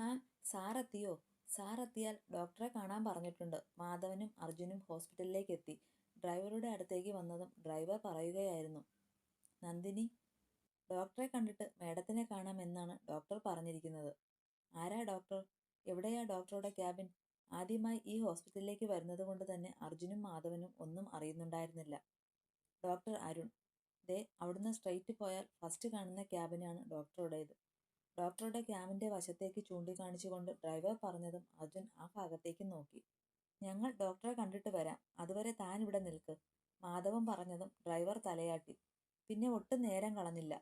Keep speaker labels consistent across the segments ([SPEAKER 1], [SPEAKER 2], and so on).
[SPEAKER 1] ആ സാറെത്തിയോ? സാറെത്തിയാൽ ഡോക്ടറെ കാണാൻ പറഞ്ഞിട്ടുണ്ട്. മാധവനും അർജുനും ഹോസ്പിറ്റലിലേക്ക് എത്തി ഡ്രൈവറുടെ അടുത്തേക്ക് വന്നതും ഡ്രൈവർ പറയുകയായിരുന്നു. നന്ദിനി ഡോക്ടറെ കണ്ടിട്ട് മേഡത്തിനെ കാണാമെന്നാണ് ഡോക്ടർ പറഞ്ഞിരിക്കുന്നത്. ആരാ ഡോക്ടർ? എവിടെയാ ഡോക്ടറുടെ ക്യാബിൻ? ആദ്യമായി ഈ ഹോസ്പിറ്റലിലേക്ക് വരുന്നത് കൊണ്ട് തന്നെ അർജുനും മാധവനും ഒന്നും അറിയുന്നുണ്ടായിരുന്നില്ല. ഡോക്ടർ അരുൺ ദേ അവിടുന്ന് സ്ട്രെയിറ്റ് പോയാൽ ഫസ്റ്റ് കാണുന്ന ക്യാബിനാണ് ഡോക്ടറുടേത്. ഡോക്ടറുടെ ക്യാമ്പിന്റെ വശത്തേക്ക് ചൂണ്ടിക്കാണിച്ചുകൊണ്ട് ഡ്രൈവർ പറഞ്ഞതും അർജുൻ ആ ഭാഗത്തേക്ക് നോക്കി. ഞങ്ങൾ ഡോക്ടറെ കണ്ടിട്ട് വരാം. അതുവരെ താൻ ഇവിടെ നിൽക്ക് മാധവൻ പറഞ്ഞതും ഡ്രൈവർ തലയാട്ടി. പിന്നെ ഒട്ടും നേരം കളഞ്ഞില്ല.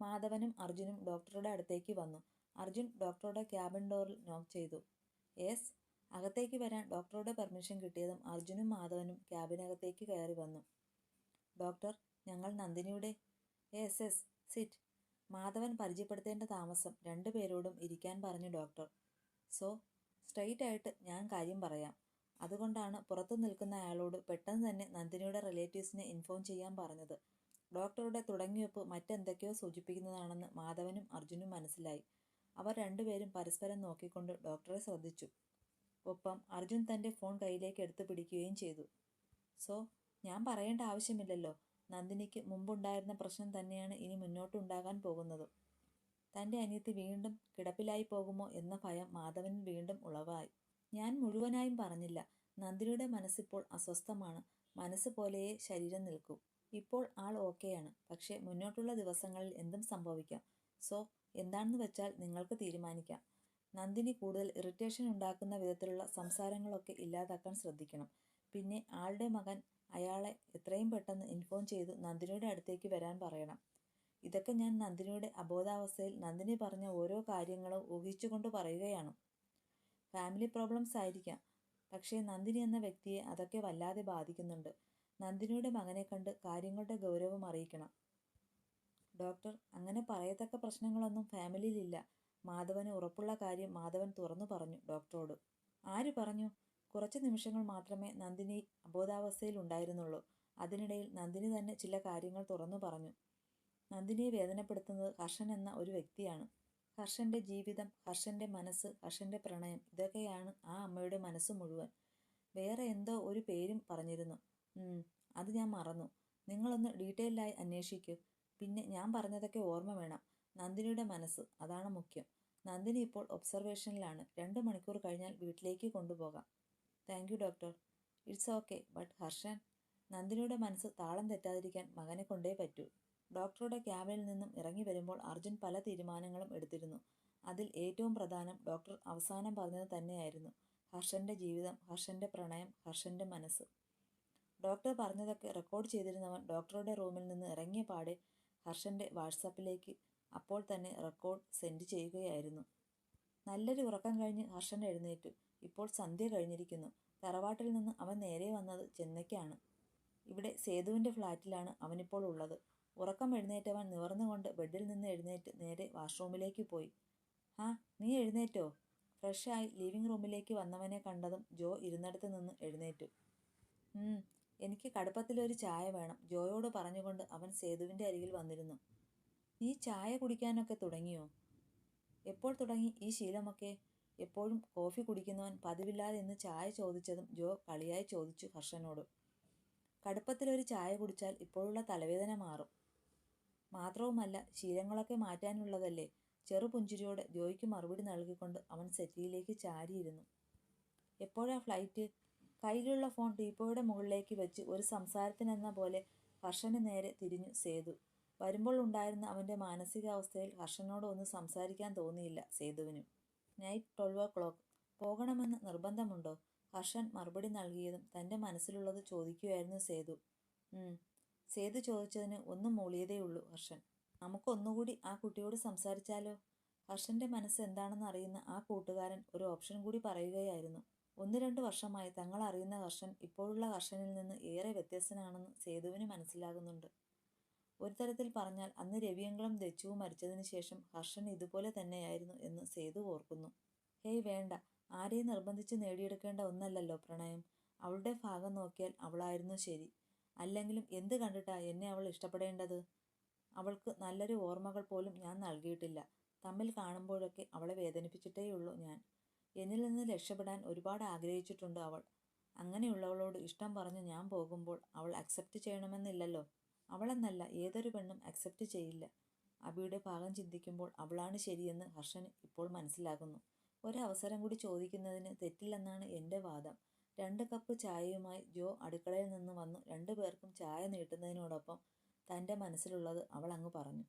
[SPEAKER 1] മാധവനും അർജുനും ഡോക്ടറുടെ അടുത്തേക്ക് വന്നു. അർജുൻ ഡോക്ടറുടെ ക്യാബിൻ ഡോറിൽ നോക്ക് ചെയ്തു. യെസ്. അകത്തേക്ക് വരാൻ ഡോക്ടറുടെ പെർമിഷൻ കിട്ടിയതും അർജുനും മാധവനും ക്യാബിനകത്തേക്ക് കയറി വന്നു. ഡോക്ടർ ഞങ്ങൾ നന്ദിനിയുടെ യെസ് എസ് സിറ്റ്. മാധവൻ പരിചയപ്പെടുത്തേണ്ട താമസം രണ്ടുപേരോടും ഇരിക്കാൻ പറഞ്ഞു ഡോക്ടർ. സോ സ്ട്രെയിറ്റ് ആയിട്ട് ഞാൻ കാര്യം പറയാം. അതുകൊണ്ടാണ് പുറത്തു നിൽക്കുന്ന അയാളോട് പെട്ടെന്ന് തന്നെ നന്ദിനിയുടെ റിലേറ്റീവ്സിനെ ഇൻഫോം ചെയ്യാൻ പറഞ്ഞത്. ഡോക്ടറുടെ തുടങ്ങിവെപ്പ് മറ്റെന്തൊക്കെയോ സൂചിപ്പിക്കുന്നതാണെന്ന് മാധവനും അർജുനും മനസ്സിലായി. അവർ രണ്ടുപേരും പരസ്പരം നോക്കിക്കൊണ്ട് ഡോക്ടറെ ശ്രദ്ധിച്ചു. ഒപ്പം അർജുൻ തന്റെ ഫോൺ കയ്യിലേക്ക് എടുത്തു പിടിക്കുകയും ചെയ്തു. സോ ഞാൻ പറയേണ്ട ആവശ്യമില്ലല്ലോ. നന്ദിനിക്ക് മുമ്പുണ്ടായിരുന്ന പ്രശ്നം തന്നെയാണ് ഇനി മുന്നോട്ടുണ്ടാകാൻ പോകുന്നത്. തന്റെ അനിയത്തി വീണ്ടും കിടപ്പിലായി പോകുമോ എന്ന ഭയം മാധവനിൽ വീണ്ടും ഉളവായി. ഞാൻ മുഴുവനായും പറഞ്ഞില്ല. നന്ദിനിയുടെ മനസ്സിപ്പോൾ അസ്വസ്ഥമാണ്. മനസ്സ് പോലെയേ ശരീരം നിൽക്കൂ. ഇപ്പോൾ ആൾ ഓക്കെയാണ്. പക്ഷേ മുന്നോട്ടുള്ള ദിവസങ്ങളിൽ എന്തും സംഭവിക്കാം. സോ എന്താണെന്ന് വെച്ചാൽ നിങ്ങൾക്ക് തീരുമാനിക്കാം. നന്ദിനി കൂടുതൽ ഇറിറ്റേഷൻ ഉണ്ടാക്കുന്ന വിധത്തിലുള്ള സംസാരങ്ങളൊക്കെ ഇല്ലാതാക്കാൻ ശ്രദ്ധിക്കണം. പിന്നെ ആളുടെ മകൻ അയാളെ എത്രയും പെട്ടെന്ന് ഇൻഫോം ചെയ്ത് നന്ദിനിയുടെ അടുത്തേക്ക് വരാൻ പറയണം. ഇതൊക്കെ ഞാൻ നന്ദിനിയുടെ അബോധാവസ്ഥയിൽ നന്ദിനി പറഞ്ഞ ഓരോ കാര്യങ്ങളും ഊഹിച്ചുകൊണ്ട് പറയുകയാണ്. ഫാമിലി പ്രോബ്ലംസ് ആയിരിക്കാം. പക്ഷേ നന്ദിനി എന്ന വ്യക്തിയെ അതൊക്കെ വല്ലാതെ ബാധിക്കുന്നുണ്ട്. നന്ദിനിയുടെ മകനെ കണ്ട് കാര്യങ്ങളുടെ ഗൗരവം അറിയിക്കണം. ഡോക്ടർ അങ്ങനെ പറയത്തക്ക പ്രശ്നങ്ങളൊന്നും ഫാമിലിയിലില്ല മാധവന് ഉറപ്പുള്ള കാര്യം മാധവൻ തുറന്നു പറഞ്ഞു ഡോക്ടറോട്. ആര് പറഞ്ഞു? കുറച്ച് നിമിഷങ്ങൾ മാത്രമേ നന്ദിനി അബോധാവസ്ഥയിൽ ഉണ്ടായിരുന്നുള്ളൂ. അതിനിടയിൽ നന്ദിനി തന്നെ ചില കാര്യങ്ങൾ തുറന്നു പറഞ്ഞു. നന്ദിനിയെ വേദനപ്പെടുത്തുന്നത് ഹർഷൻ എന്ന ഒരു വ്യക്തിയാണ്. ഹർഷന്റെ ജീവിതം ഹർഷന്റെ മനസ്സ് ഹർഷന്റെ പ്രണയം ഇതൊക്കെയാണ് ആ അമ്മയുടെ മനസ്സ് മുഴുവൻ. വേറെ എന്തോ ഒരു പേരും പറഞ്ഞിരുന്നു. അത് ഞാൻ മറന്നു. നിങ്ങളൊന്ന് ഡീറ്റെയിൽഡായി അന്വേഷിക്കൂ. പിന്നെ ഞാൻ പറഞ്ഞതൊക്കെ ഓർമ്മ വേണം. നന്ദിനിയുടെ മനസ്സ് അതാണ് മുഖ്യം. നന്ദിനി ഇപ്പോൾ ഒബ്സർവേഷനിലാണ്. രണ്ട് മണിക്കൂർ കഴിഞ്ഞാൽ വീട്ടിലേക്ക് കൊണ്ടുപോകാം. Thank you doctor. It's okay but Harshan നന്ദിനിയുടെ മനസ്സ് താളം തെറ്റാതിരിക്കാൻ മകനെ കൊണ്ടേ പറ്റൂ. ഡോക്ടറുടെ ക്യാബിനിൽ നിന്നും ഇറങ്ങി വരുമ്പോൾ അർജുൻ പല തീരുമാനങ്ങളും എടുത്തിരുന്നു. അതിൽ ഏറ്റവും പ്രധാനം ഡോക്ടർ അവസാനം പറഞ്ഞത് തന്നെയായിരുന്നു. ഹർഷന്റെ ജീവിതം ഹർഷന്റെ പ്രണയം ഹർഷന്റെ മനസ്സ്. ഡോക്ടർ പറഞ്ഞതൊക്കെ റെക്കോർഡ് ചെയ്തിരുന്നവൻ ഡോക്ടറുടെ റൂമിൽ നിന്ന് ഇറങ്ങിയ പാടെ ഹർഷന്റെ വാട്സാപ്പിലേക്ക് അപ്പോൾ തന്നെ റെക്കോർഡ് സെൻഡ് ചെയ്യുകയായിരുന്നു. നല്ലൊരു ഉറക്കം കഴിഞ്ഞ് ഹർഷൻ എഴുന്നേറ്റു. ഇപ്പോൾ സന്ധ്യ കഴിഞ്ഞിരിക്കുന്നു. തറവാട്ടിൽ നിന്ന് അവൻ നേരെ വന്നത് ചെന്നൈക്കാണ്. ഇവിടെ സേതുവിന്റെ ഫ്ലാറ്റിലാണ് അവനിപ്പോൾ ഉള്ളത്. ഉറക്കം എഴുന്നേറ്റവൻ നിവർന്നുകൊണ്ട് ബെഡിൽ നിന്ന് എഴുന്നേറ്റ് നേരെ വാഷ്റൂമിലേക്ക് പോയി. ആ നീ എഴുന്നേറ്റോ? ഫ്രഷായി ലിവിംഗ് റൂമിലേക്ക് വന്നവനെ കണ്ടതും ജോ ഇരുന്നിടത്ത് നിന്ന് എഴുന്നേറ്റു. എനിക്ക് കടുപ്പത്തിലൊരു ചായ വേണം ജോയോട് പറഞ്ഞുകൊണ്ട് അവൻ സേതുവിന്റെ അരികിൽ വന്നിരുന്നു. നീ ചായ കുടിക്കാനൊക്കെ തുടങ്ങിയോ? എപ്പോൾ തുടങ്ങി ഈ ശീലമൊക്കെ? എപ്പോഴും കോഫി കുടിക്കുന്നവൻ പതിവില്ലാതെ ഇന്ന് ചായ ചോദിച്ചതും ജോ കളിയായി ചോദിച്ചു ഹർഷനോട്. കടുപ്പത്തിലൊരു ചായ കുടിച്ചാൽ ഇപ്പോഴുള്ള തലവേദന മാറും. മാത്രവുമല്ല ശീലങ്ങളൊക്കെ മാറ്റാനുള്ളതല്ലേ? ചെറുപുഞ്ചിരിയോടെ ജോയ്ക്ക് മറുപടി നൽകിക്കൊണ്ട് അവൻ സെറ്റിയിലേക്ക് ചാരിയിരുന്നു. എപ്പോഴാ ഫ്ലൈറ്റ്? കയ്യിലുള്ള ഫോൺ ടീപ്പോയുടെ മുകളിലേക്ക് വെച്ച് ഒരു സംസാരത്തിനെന്ന പോലെ ഹർഷന് നേരെ തിരിഞ്ഞു സേതു. വരുമ്പോൾ ഉണ്ടായിരുന്ന അവന്റെ മാനസികാവസ്ഥയിൽ ഹർഷനോട് ഒന്നും സംസാരിക്കാൻ തോന്നിയില്ല സേതുവിനും. Night twelve o'clock. പോകണമെന്ന് നിർബന്ധമുണ്ടോ? ഹർഷൻ മറുപടി നൽകിയതും തന്റെ മനസ്സിലുള്ളത് ചോദിക്കുകയായിരുന്നു സേതു. സേതു ചോദിച്ചതിന് ഒന്നും മൂളിയതേയുള്ളൂ ഹർഷൻ. നമുക്കൊന്നുകൂടി ആ കുട്ടിയോട് സംസാരിച്ചാലോ? ഹർഷന്റെ മനസ്സ് എന്താണെന്ന് അറിയുന്ന ആ കൂട്ടുകാരൻ ഒരു ഓപ്ഷൻ കൂടി പറയുകയായിരുന്നു. ഒന്ന് രണ്ട് വർഷമായി തങ്ങൾ അറിയുന്ന ഹർഷൻ ഇപ്പോഴുള്ള ഹർഷനിൽ നിന്ന് ഏറെ വ്യത്യസ്തനാണെന്ന് സേതുവിന് മനസ്സിലാകുന്നുണ്ട്. ഒരു തരത്തിൽ പറഞ്ഞാൽ അന്ന് രവിയങ്കളും ദച്ചുവും മരിച്ചതിന് ശേഷം ഹർഷൻ ഇതുപോലെ തന്നെയായിരുന്നു എന്ന് സേതു ഓർക്കുന്നു. ഹേയ് വേണ്ട. ആരെയും നിർബന്ധിച്ച് നേടിയെടുക്കേണ്ട ഒന്നല്ലല്ലോ പ്രണയം. അവളുടെ ഭാഗം നോക്കിയാൽ അവളായിരുന്നു ശരി. അല്ലെങ്കിലും എന്ത് കണ്ടിട്ടാ എന്നെ അവൾ ഇഷ്ടപ്പെടേണ്ടത്? അവൾക്ക് നല്ലൊരു ഓർമ്മകൾ പോലും ഞാൻ നൽകിയിട്ടില്ല. തമ്മിൽ കാണുമ്പോഴൊക്കെ അവളെ വേദനിപ്പിച്ചിട്ടേയുള്ളൂ ഞാൻ. എന്നിൽ നിന്ന് രക്ഷപ്പെടാൻ ഒരുപാട് ആഗ്രഹിച്ചിട്ടുണ്ട് അവൾ. അങ്ങനെയുള്ളവളോട് ഇഷ്ടം പറഞ്ഞ് ഞാൻ പോകുമ്പോൾ അവൾ അക്സെപ്റ്റ് ചെയ്യണമെന്നില്ലല്ലോ. അവളെന്നല്ല ഏതൊരു പെണ്ണും അക്സെപ്റ്റ് ചെയ്യില്ല. അബിയുടെ ഭാഗം ചിന്തിക്കുമ്പോൾ അവളാണ് ശരിയെന്ന് ഹർഷൻ ഇപ്പോൾ മനസ്സിലാകുന്നു ഒരവസരം കൂടി ചോദിക്കുന്നതിന് തെറ്റില്ലെന്നാണ് എന്റെ വാദം. രണ്ട് കപ്പ് ചായയുമായി ജോ അടുക്കളയിൽ നിന്ന് വന്നു രണ്ടു പേർക്കും ചായ നീട്ടുന്നതിനോടൊപ്പം തന്റെ മനസ്സിലുള്ളത് അവൾ അങ്ങ് പറഞ്ഞു.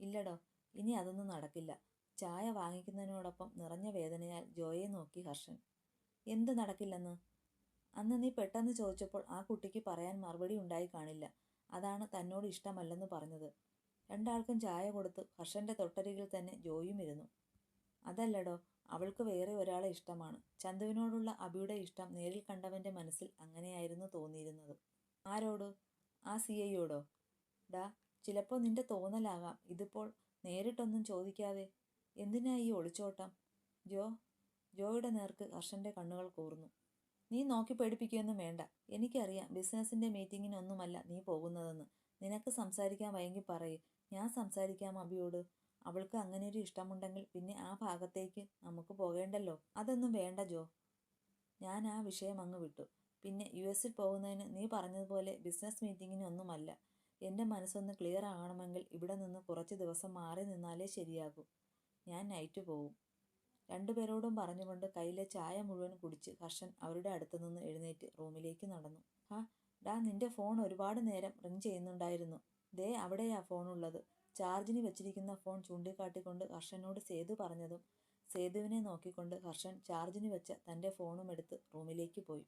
[SPEAKER 1] ഇല്ലടോ ഇനി അതൊന്നും നടക്കില്ല. ചായ വാങ്ങിക്കുന്നതിനോടൊപ്പം നിറഞ്ഞ വേദനയാൽ ജോയെ നോക്കി ഹർഷൻ. എന്ത് നടക്കില്ലെന്ന്? അന്ന് നീ പെട്ടെന്ന് ചോദിച്ചപ്പോൾ ആ കുട്ടിക്ക് പറയാൻ മറുപടി ഉണ്ടായി കാണില്ല. അതാണ് തന്നോട് ഇഷ്ടമല്ലെന്ന് പറഞ്ഞത്. രണ്ടാൾക്കും ചായ കൊടുത്ത് ഹർഷന്റെ തൊട്ടരികിൽ തന്നെ ജോയും ഇരുന്നു. അതല്ലടോ അവൾക്ക് വേറെ ഒരാളെ ഇഷ്ടമാണ്. ചന്തുവിനോടുള്ള അബിയുടെ ഇഷ്ടം നേരിൽ കണ്ടവന്റെ മനസ്സിൽ അങ്ങനെയായിരുന്നു തോന്നിയിരുന്നത്. ആരോട്? ആ സി ഐയോടോ? ഡാ ചിലപ്പോൾ നിന്റെ തോന്നലാകാം. ഇതിപ്പോൾ നേരിട്ടൊന്നും ചോദിക്കാതെ. എന്തിനാ ഈ ഒളിച്ചോട്ടം? ജോ ജോയുടെ നേർക്ക് ഹർഷന്റെ കണ്ണുകൾ കൂർന്നു. നീ നോക്കി പേടിപ്പിക്കുകയൊന്നും വേണ്ട. എനിക്കറിയാം ബിസിനസിന്റെ മീറ്റിങ്ങിനൊന്നുമല്ല നീ പോകുന്നതെന്ന്. നിനക്ക് സംസാരിക്കാൻ വയ്യെങ്കിൽ പറയേ. ഞാൻ സംസാരിക്കാം അബിയോട്. അവൾക്ക് അങ്ങനെ ഒരു ഇഷ്ടമുണ്ടെങ്കിൽ പിന്നെ ആ ഭാഗത്തേക്ക് നമുക്ക് പോകേണ്ടല്ലോ. അതൊന്നും വേണ്ട ജോ. ഞാൻ ആ വിഷയം അങ്ങ് വിട്ടു. പിന്നെ യു എസിൽ പോകുന്നതിന് നീ പറഞ്ഞതുപോലെ ബിസിനസ് മീറ്റിങ്ങിനൊന്നുമല്ല. എന്റെ മനസ്സൊന്ന് ക്ലിയർ ആകണമെങ്കിൽ ഇവിടെ നിന്ന് കുറച്ച് ദിവസം മാറി നിന്നാലേ ശരിയാകൂ. ഞാൻ നൈറ്റ് പോവും. രണ്ടുപേരോടും പറഞ്ഞുകൊണ്ട് കയ്യിലെ ചായ മുഴുവൻ കുടിച്ച് ഹർഷൻ അവരുടെ അടുത്തു നിന്ന് എഴുന്നേറ്റ് റൂമിലേക്ക് നടന്നു. ഹാ ഡാ നിന്റെ ഫോൺ ഒരുപാട് നേരം റിങ് ചെയ്യുന്നുണ്ടായിരുന്നു. ദേ അവിടെയാ ഫോൺ ഉള്ളത് ചാർജിന് വെച്ചിരിക്കുന്ന ഫോൺ ചൂണ്ടിക്കാട്ടിക്കൊണ്ട് ഹർഷനോട് സേതു പറഞ്ഞതും സേതുവിനെ നോക്കിക്കൊണ്ട് ഹർഷൻ ചാർജിന് വെച്ച തന്റെ ഫോണും എടുത്ത് റൂമിലേക്ക് പോയി.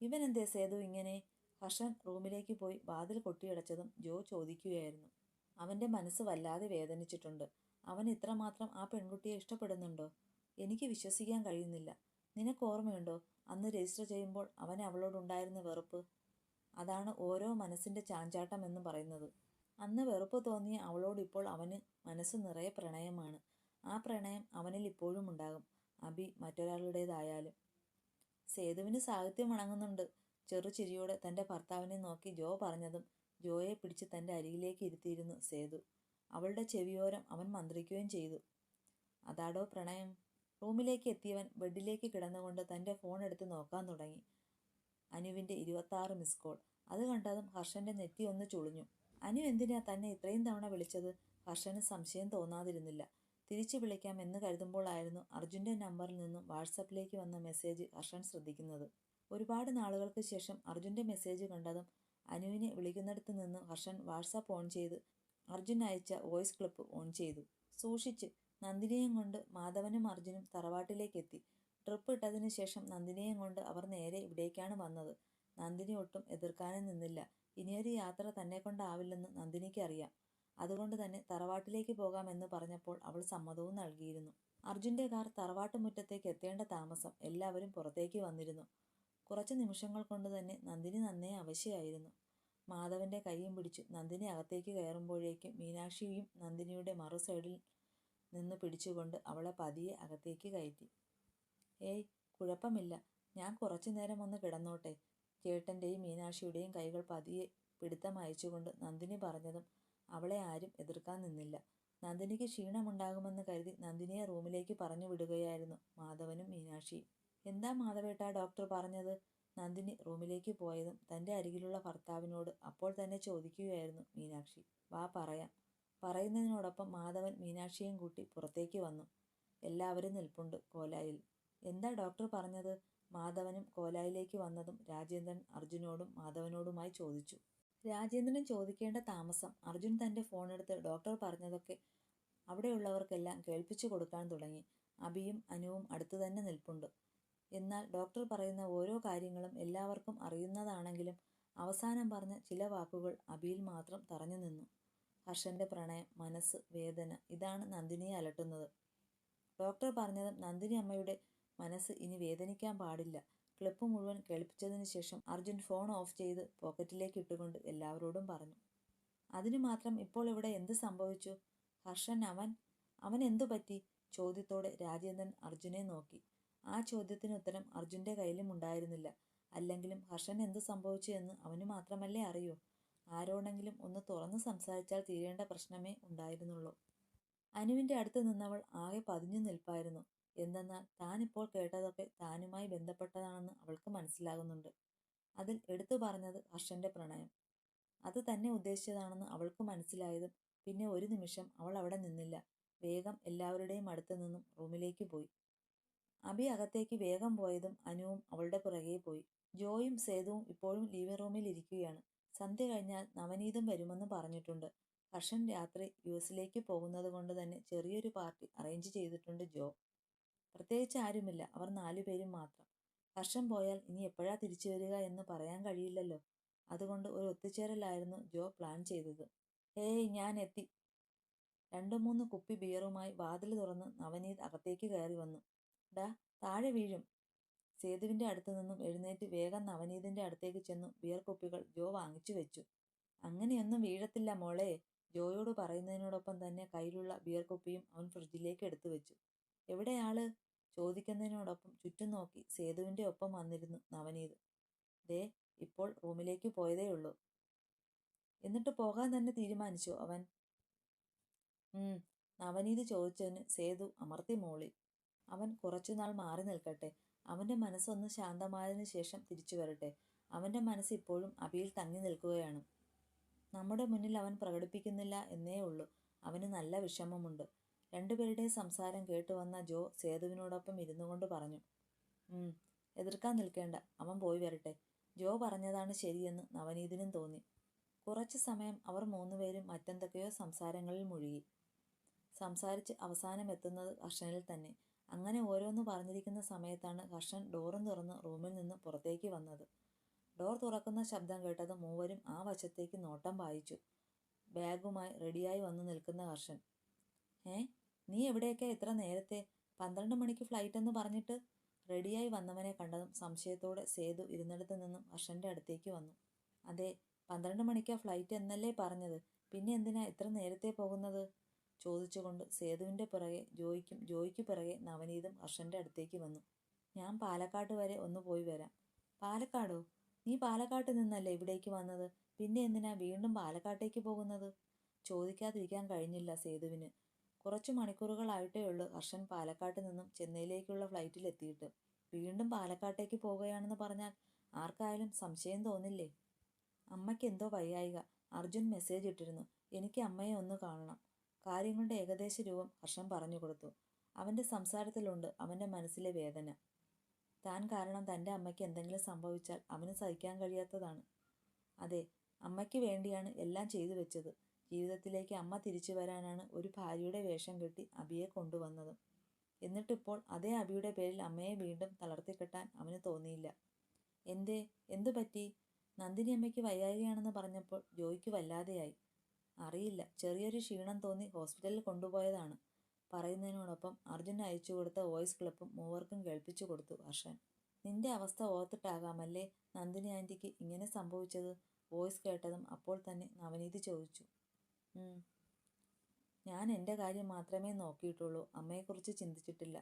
[SPEAKER 1] ഇവൻ എന്തേ സേതു ഇങ്ങനെ? ഹർഷൻ റൂമിലേക്ക് പോയി വാതിൽ കൊട്ടിയടച്ചതും ജോ ചോദിക്കുകയായിരുന്നു. അവന്റെ മനസ്സ് വല്ലാതെ വേദനിച്ചിട്ടുണ്ട്. അവൻ ഇത്രമാത്രം ആ പെൺകുട്ടിയെ ഇഷ്ടപ്പെടുന്നുണ്ടോ? എനിക്ക് വിശ്വസിക്കാൻ കഴിയുന്നില്ല. നിനക്ക് ഓർമ്മയുണ്ടോ? അന്ന് രജിസ്റ്റർ ചെയ്യുമ്പോൾ അവന് അവളോടുണ്ടായിരുന്ന വെറുപ്പ്. അതാണ് ഓരോ മനസ്സിന്റെ ചാഞ്ചാട്ടം എന്ന് പറയുന്നത്. അന്ന് വെറുപ്പ് തോന്നിയ അവളോട് ഇപ്പോൾ അവന് മനസ്സ് നിറയെ പ്രണയമാണ്. ആ പ്രണയം അവനിൽ ഇപ്പോഴും ഉണ്ടാകും. അബി മറ്റൊരാളുടേതായാലും. സേതുവിന് സാഹിത്യം വണങ്ങുന്നുണ്ട്. ചെറുചിരിയോടെ തന്റെ ഭർത്താവിനെ നോക്കി ജോ പറഞ്ഞതും ജോയെ പിടിച്ച് തന്റെ അരികിലേക്ക് ഇരുത്തിയിരുന്നു സേതു. അവളുടെ ചെവിയോരം അവൻ മന്ത്രിക്കുകയും ചെയ്തു. അതാടോ പ്രണയം? റൂമിലേക്ക് എത്തിയവൻ ബെഡിലേക്ക് കിടന്നുകൊണ്ട് തന്റെ ഫോൺ എടുത്ത് നോക്കാൻ തുടങ്ങി. അനുവിന്റെ ഇരുപത്താറ് മിസ് കോൾ. അത് കണ്ടതും ഹർഷന്റെ നെറ്റി ഒന്ന് ചുളിഞ്ഞു. അനു എന്തിനാ തന്നെ ഇത്രയും തവണ വിളിച്ചത്? ഹർഷന് സംശയം തോന്നാതിരുന്നില്ല. തിരിച്ചു വിളിക്കാം എന്ന് കരുതുമ്പോഴായിരുന്നു അർജുന്റെ നമ്പറിൽ നിന്നും വാട്സപ്പിലേക്ക് വന്ന മെസ്സേജ് ഹർഷൻ ശ്രദ്ധിക്കുന്നത്. ഒരുപാട് നാളുകൾക്ക് ശേഷം അർജുന്റെ മെസ്സേജ് കണ്ടതും അനുവിനെ വിളിക്കുന്നിടത്ത് നിന്ന് ഹർഷൻ വാട്സാപ്പ് ഓൺ ചെയ്ത് അർജുൻ അയച്ച വോയിസ് ക്ലിപ്പ് ഓൺ ചെയ്തു. സൂക്ഷിച്ച് നന്ദിനിയും കൊണ്ട് മാധവനും അർജുനും തറവാട്ടിലേക്ക് എത്തി ട്രിപ്പ് ഇട്ടതിനു ശേഷം നന്ദിനിയും കൊണ്ട് അവർ നേരെ ഇവിടേക്കാണ് വന്നത്. നന്ദിനി ഒട്ടും എതിർക്കാനും നിന്നില്ല. ഇനിയൊരു യാത്ര തന്നെ കൊണ്ടാവില്ലെന്ന് നന്ദിനിക്ക് അറിയാം. അതുകൊണ്ട് തന്നെ തറവാട്ടിലേക്ക് പോകാമെന്ന് പറഞ്ഞപ്പോൾ അവൾ സമ്മതവും നൽകിയിരുന്നു. അർജുന്റെ കാർ തറവാട്ട് മുറ്റത്തേക്ക് എത്തേണ്ട താമസം എല്ലാവരും പുറത്തേക്ക് വന്നിരുന്നു. കുറച്ച് നിമിഷങ്ങൾ കൊണ്ട് തന്നെ നന്ദിനി നന്നേ അവശയായിരുന്നു. മാധവന്റെ കൈയും പിടിച്ചു നന്ദിനി അകത്തേക്ക് കയറുമ്പോഴേക്കും മീനാക്ഷിയും നന്ദിനിയുടെ മറു സൈഡിൽ നിന്ന് പിടിച്ചുകൊണ്ട് അവളെ പതിയെ അകത്തേക്ക് കയറ്റി. ഏയ് കുഴപ്പമില്ല. ഞാൻ കുറച്ചു നേരം ഒന്ന് കിടന്നോട്ടെ. ചേട്ടന്റെയും മീനാക്ഷിയുടെയും കൈകൾ പതിയെ പിടുത്തം അയച്ചുകൊണ്ട് നന്ദിനി പറഞ്ഞതും അവളെ ആരും എതിർക്കാൻ നിന്നില്ല. നന്ദിനിക്ക് ക്ഷീണമുണ്ടാകുമെന്ന് കരുതി നന്ദിനിയെ റൂമിലേക്ക് പറഞ്ഞു വിടുകയായിരുന്നു മാധവനും മീനാക്ഷിയും. എന്താ മാധവേട്ട ഡോക്ടർ പറഞ്ഞത്? നന്ദിനി റൂമിലേക്ക് പോയതും തന്റെ അരികിലുള്ള ഭർത്താവിനോട് അപ്പോൾ തന്നെ ചോദിക്കുകയായിരുന്നു മീനാക്ഷി. വാ പറയാം. പറയുന്നതിനോടൊപ്പം മാധവൻ മീനാക്ഷിയും കൂട്ടി പുറത്തേക്ക് വന്നു. എല്ലാവരും നിൽപ്പുണ്ട് കോലായിൽ. എന്താ ഡോക്ടർ പറഞ്ഞത്? മാധവനും കോലായിലേക്ക് വന്നതും രാജേന്ദ്രൻ അർജുനോടും മാധവനോടുമായി ചോദിച്ചു. രാജേന്ദ്രൻ ചോദിക്കേണ്ട താമസം. അർജുൻ തന്റെ ഫോണെടുത്ത് ഡോക്ടർ പറഞ്ഞതൊക്കെ അവിടെയുള്ളവർക്കെല്ലാം കേൾപ്പിച്ചു കൊടുക്കാൻ തുടങ്ങി. അബിയും അനുവും അടുത്തു തന്നെ നിൽപ്പുണ്ട്. എന്നാൽ ഡോക്ടർ പറയുന്ന ഓരോ കാര്യങ്ങളും എല്ലാവർക്കും അറിയുന്നതാണെങ്കിലും അവസാനം പറഞ്ഞ ചില വാക്കുകൾ അബിയിൽ മാത്രം തറഞ്ഞു നിന്നു. ഹർഷന്റെ പ്രണയം മനസ്സ് വേദന ഇതാണ് നന്ദിനിയെ അലട്ടുന്നത്. ഡോക്ടർ പറഞ്ഞതും നന്ദിനി അമ്മയുടെ മനസ്സ് ഇനി വേദനിക്കാൻ പാടില്ല. ക്ലിപ്പ് മുഴുവൻ കേൾപ്പിച്ചതിന് ശേഷം അർജുൻ ഫോൺ ഓഫ് ചെയ്ത് പോക്കറ്റിലേക്ക് ഇട്ടുകൊണ്ട് എല്ലാവരോടും പറഞ്ഞു. അതിനു മാത്രം ഇപ്പോൾ ഇവിടെ എന്ത് സംഭവിച്ചു? ഹർഷൻ അവൻ അവൻ എന്തു പറ്റി? ചോദ്യത്തോടെ രാജേന്ദ്രൻ അർജുനെ നോക്കി. ആ ചോദ്യത്തിന് ഉത്തരം അർജുന്റെ കയ്യിലും ഉണ്ടായിരുന്നില്ല. അല്ലെങ്കിലും ഹർഷൻ എന്ത് സംഭവിച്ചു എന്ന് അവന് മാത്രമല്ലേ അറിയൂ. ആരോടെങ്കിലും ഒന്ന് തുറന്ന് സംസാരിച്ചാൽ തീരേണ്ട പ്രശ്നമേ ഉണ്ടായിരുന്നുള്ളൂ. അനുവിന്റെ അടുത്ത് നിന്നവൾ ആകെ പതിഞ്ഞു നിൽപ്പായിരുന്നു. എന്തെന്നാൽ താനിപ്പോൾ കേട്ടതൊക്കെ താനുമായി ബന്ധപ്പെട്ടതാണെന്ന് അവൾക്ക് മനസ്സിലാകുന്നുണ്ട്. അതിൽ എടുത്തു പറഞ്ഞത് ഹർഷന്റെ പ്രണയം. അത് തന്നെ ഉദ്ദേശിച്ചതാണെന്ന് അവൾക്ക് മനസ്സിലായതും പിന്നെ ഒരു നിമിഷം അവൾ അവിടെ നിന്നില്ല. വേഗം എല്ലാവരുടെയും അടുത്ത് നിന്നും റൂമിലേക്ക് പോയി. അബി അകത്തേക്ക് വേഗം പോയതും അനുവും അവളുടെ പുറകെ പോയി. ജോയും സേതുവും ഇപ്പോഴും ലിവിംഗ് റൂമിൽ ഇരിക്കുകയാണ്. സന്ധ്യ കഴിഞ്ഞാൽ നവനീതം വരുമെന്ന് പറഞ്ഞിട്ടുണ്ട്. ഹർഷൻ രാത്രി യു എസിലേക്ക് പോകുന്നത് കൊണ്ട് തന്നെ ചെറിയൊരു പാർട്ടി അറേഞ്ച് ചെയ്തിട്ടുണ്ട് ജോ. പ്രത്യേകിച്ച് ആരുമില്ല. അവർ നാലുപേരും മാത്രം. ഹർഷൻ പോയാൽ ഇനി എപ്പോഴാ തിരിച്ചു വരിക എന്ന് പറയാൻ കഴിയില്ലല്ലോ. അതുകൊണ്ട് ഒരു ഒത്തുചേരലായിരുന്നു ജോ പ്ലാൻ ചെയ്തത്. ഏയ് ഞാൻ എത്തി. രണ്ടു മൂന്ന് കുപ്പി ബിയറുമായി വാതിൽ തുറന്ന് നവനീത് അകത്തേക്ക് കയറി വന്നു. ഡാ താഴെ വീഴും. സേതുവിന്റെ അടുത്തു നിന്നും എഴുന്നേറ്റ് വേഗം നവനീതിന്റെ അടുത്തേക്ക് ചെന്നു ബിയർ കുപ്പികൾ ജോ വാങ്ങിച്ചു വെച്ചു. അങ്ങനെയൊന്നും വീഴത്തില്ല മോളെ ജോയോട് പറയുന്നതിനോടൊപ്പം തന്നെ കയ്യിലുള്ള ബിയർ കുപ്പിയും അവൻ ഫ്രിഡ്ജിലേക്ക് എടുത്തു വെച്ചു. എവിടെയാൾ? ചോദിക്കുന്നതിനോടൊപ്പം ചുറ്റും നോക്കി സേതുവിന്റെ ഒപ്പം വന്നിരുന്നു നവനീത്. ദേ ഇപ്പോൾ റൂമിലേക്ക് പോയതേ ഉള്ളൂ. എന്നിട്ട് പോകാൻ തന്നെ തീരുമാനിച്ചു അവൻ. നവനീത് ചോദിച്ചതിന് സേതു അമർത്തി മൂളി അവൻ കുറച്ചുനാൾ മാറി നിൽക്കട്ടെ. അവന്റെ മനസ്സൊന്ന് ശാന്തമായതിനു ശേഷം തിരിച്ചു വരട്ടെ. അവന്റെ മനസ്സ് ഇപ്പോഴും അബിയിൽ തങ്ങി നിൽക്കുകയാണ്. നമ്മുടെ മുന്നിൽ അവൻ പ്രകടിപ്പിക്കുന്നില്ല എന്നേ ഉള്ളൂ. അവന് നല്ല വിഷമമുണ്ട്. രണ്ടുപേരുടെയും സംസാരം കേട്ടുവന്ന ജോ സേതുവിനോടൊപ്പം ഇരുന്നു കൊണ്ട് പറഞ്ഞു എതിർക്കാൻ നിൽക്കേണ്ട. അവൻ പോയി വരട്ടെ ജോ പറഞ്ഞതാണ് ശരിയെന്ന് നവനീതിനും തോന്നി. കുറച്ചു സമയം അവർ മൂന്നുപേരും മറ്റെന്തൊക്കെയോ സംസാരങ്ങളിൽ മുഴുകി. സംസാരിച്ച് അവസാനം എത്തുന്നത് അർഷനിൽ തന്നെ. അങ്ങനെ ഓരോന്ന് പറഞ്ഞിരിക്കുന്ന സമയത്താണ് ഹർഷൻ ഡോറും തുറന്ന് റൂമിൽ നിന്ന് പുറത്തേക്ക് വന്നത്. ഡോർ തുറക്കുന്ന ശബ്ദം കേട്ടത് മൂവരും ആ വശത്തേക്ക് നോട്ടം വായിച്ചു ബാഗുമായി റെഡിയായി വന്നു നിൽക്കുന്ന ഹർഷൻ ഏ നീ എവിടെയൊക്കെ ഇത്ര നേരത്തെ? പന്ത്രണ്ട് മണിക്ക് ഫ്ലൈറ്റ് എന്ന് പറഞ്ഞിട്ട്? റെഡിയായി വന്നവനെ കണ്ടതും സംശയത്തോടെ സേതു ഇരുന്നിടത്ത് നിന്നും ഹർഷന്റെ അടുത്തേക്ക് വന്നു. അതെ പന്ത്രണ്ട് മണിക്കാ ഫ്ലൈറ്റ് എന്നല്ലേ പറഞ്ഞത്? പിന്നെ എന്തിനാ ഇത്ര നേരത്തെ പോകുന്നത്? ചോദിച്ചുകൊണ്ട് സേതുവിന്റെ പിറകെ ജോയിക്കും ജോയിക്ക് പിറകെ നവനീതും അർഷന്റെ അടുത്തേക്ക് വന്നു. ഞാൻ പാലക്കാട് വരെ ഒന്ന് പോയി വരാം. പാലക്കാടോ? നീ പാലക്കാട്ട് നിന്നല്ലേ ഇവിടേക്ക് വന്നത്? പിന്നെ എന്തിനാ വീണ്ടും പാലക്കാട്ടേക്ക് പോകുന്നത്? ചോദിക്കാതിരിക്കാൻ കഴിഞ്ഞില്ല സേതുവിന്. കുറച്ചു മണിക്കൂറുകളായിട്ടേ ഉള്ളൂ ഹർഷൻ പാലക്കാട്ട് നിന്നും ചെന്നൈയിലേക്കുള്ള ഫ്ലൈറ്റിൽ എത്തിയിട്ട്. വീണ്ടും പാലക്കാട്ടേക്ക് പോവുകയാണെന്ന് പറഞ്ഞാൽ ആർക്കായാലും സംശയം തോന്നില്ലേ? അമ്മയ്ക്ക് എന്തോ വയ്യായിക. അർജുൻ മെസ്സേജ് ഇട്ടിരുന്നു. എനിക്ക് അമ്മയെ ഒന്ന് കാണണം. കാര്യങ്ങളുടെ ഏകദേശ രൂപം ഹർഷം പറഞ്ഞു കൊടുത്തു അവന്റെ സംസാരത്തിലുണ്ട് അവന്റെ മനസ്സിലെ വേദന. താൻ കാരണം തന്റെ അമ്മയ്ക്ക് എന്തെങ്കിലും സംഭവിച്ചാൽ അവന് സഹിക്കാൻ കഴിയാത്തതാണ്. അതെ അമ്മയ്ക്ക് വേണ്ടിയാണ് എല്ലാം ചെയ്തു വെച്ചത്. ജീവിതത്തിലേക്ക് അമ്മ തിരിച്ചു വരാനാണ് ഒരു ഭാര്യയുടെ വേഷം കെട്ടി അബിയെ കൊണ്ടുവന്നത്. എന്നിട്ടിപ്പോൾ അതേ അബിയുടെ പേരിൽ അമ്മയെ വീണ്ടും തളർത്തിക്കെട്ടാൻ അവന് തോന്നിയില്ല. എന്തേ എന്തു പറ്റി നന്ദിനി അമ്മയ്ക്ക് വയ്യായികയാണെന്ന് പറഞ്ഞപ്പോൾ ജോയ്ക്ക് വല്ലാതെയായി. അറിയില്ല. ചെറിയൊരു ക്ഷീണം തോന്നി ഹോസ്പിറ്റലിൽ കൊണ്ടുപോയതാണ്. പറയുന്നതിനോടൊപ്പം അർജുൻ അയച്ചു കൊടുത്ത വോയിസ് ക്ലിപ്പും മൂവർക്കും കേൾപ്പിച്ചു കൊടുത്തു ഹർഷൻ. നിന്റെ അവസ്ഥ ഓർത്തിട്ടാകാമല്ലേ നന്ദിനി ആന്റിക്ക് ഇങ്ങനെ സംഭവിച്ചത്? വോയിസ് കേട്ടതും അപ്പോൾ തന്നെ നവനീതി ചോദിച്ചു. ഞാൻ എന്റെ കാര്യം മാത്രമേ നോക്കിയിട്ടുള്ളൂ. അമ്മയെക്കുറിച്ച് ചിന്തിച്ചിട്ടില്ല.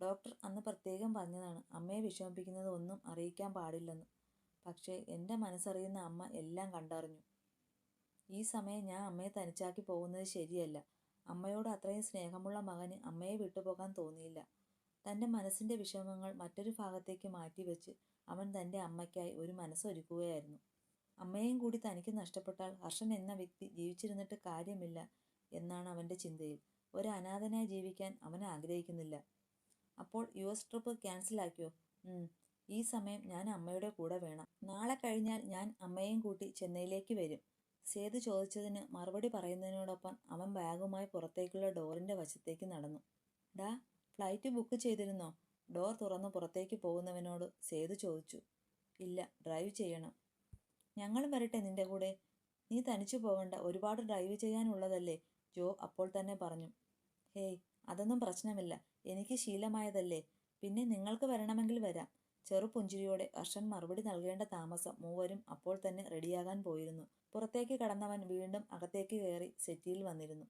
[SPEAKER 1] ഡോക്ടർ അന്ന് പ്രത്യേകം പറഞ്ഞതാണ് അമ്മയെ വിഷമിപ്പിക്കുന്നത് ഒന്നും അറിയിക്കാൻ പാടില്ലെന്ന്. പക്ഷേ എന്റെ മനസ്സറിയുന്ന അമ്മ എല്ലാം കണ്ടറിഞ്ഞു. ഈ സമയം ഞാൻ അമ്മയെ തനിച്ചാക്കി പോകുന്നത് ശരിയല്ല. അമ്മയോട് അത്രയും സ്നേഹമുള്ള മകന് അമ്മയെ വിട്ടുപോകാൻ തോന്നിയില്ല. തന്റെ മനസ്സിന്റെ വിഷമങ്ങൾ മറ്റൊരു ഭാഗത്തേക്ക് മാറ്റിവെച്ച് അവൻ തന്റെ അമ്മയ്ക്കായി ഒരു മനസ്സൊരുക്കുകയായിരുന്നു. അമ്മയും കൂടി തനിക്ക് നഷ്ടപ്പെട്ടാൽ ഹർഷൻ എന്ന വ്യക്തി ജീവിച്ചിരുന്നിട്ട് കാര്യമില്ല എന്നാണ് അവന്റെ ചിന്തയിൽ. ഒരു അനാഥനായി ജീവിക്കാൻ അവൻ ആഗ്രഹിക്കുന്നില്ല. അപ്പോൾ യു എസ് ട്രിപ്പ് ക്യാൻസലാക്കിയോ. ഈ സമയം ഞാൻ അമ്മയുടെ കൂടെ വേണം. നാളെ കഴിഞ്ഞാൽ ഞാൻ അമ്മയും കൂട്ടി ചെന്നൈയിലേക്ക് വരും. സേതു ചോദിച്ചതിന് മറുപടി പറയുന്നതിനോടൊപ്പം അവൻ ബാഗുമായി പുറത്തേക്കുള്ള ഡോറിന്റെ വശത്തേക്ക് നടന്നു. ഡാ ഫ്ലൈറ്റ് ബുക്ക് ചെയ്തിരുന്നോ ഡോർ തുറന്ന് പുറത്തേക്ക് പോകുന്നവനോട് സേതു ചോദിച്ചു. ഇല്ല ഡ്രൈവ് ചെയ്യണം. ഞങ്ങൾ വരട്ടെ നിന്റെ കൂടെ. നീ തനിച്ചു പോകണ്ട. ഒരുപാട് ഡ്രൈവ് ചെയ്യാനുള്ളതല്ലേ ജോ അപ്പോൾ തന്നെ പറഞ്ഞു. ഹേയ് അതൊന്നും പ്രശ്നമില്ല. എനിക്ക് ശീലമായതല്ലേ. പിന്നെ നിങ്ങൾക്ക് വരണമെങ്കിൽ വരാം. ചെറുപുഞ്ചിരിയോടെ ഹർഷൻ മറുപടി നൽകേണ്ട താമസം മൂവരും അപ്പോൾ തന്നെ റെഡിയാകാൻ പോയിരുന്നു. പുറത്തേക്ക് കടന്നവൻ വീണ്ടും അകത്തേക്ക് കയറി സെറ്റിയിൽ വന്നിരുന്നു.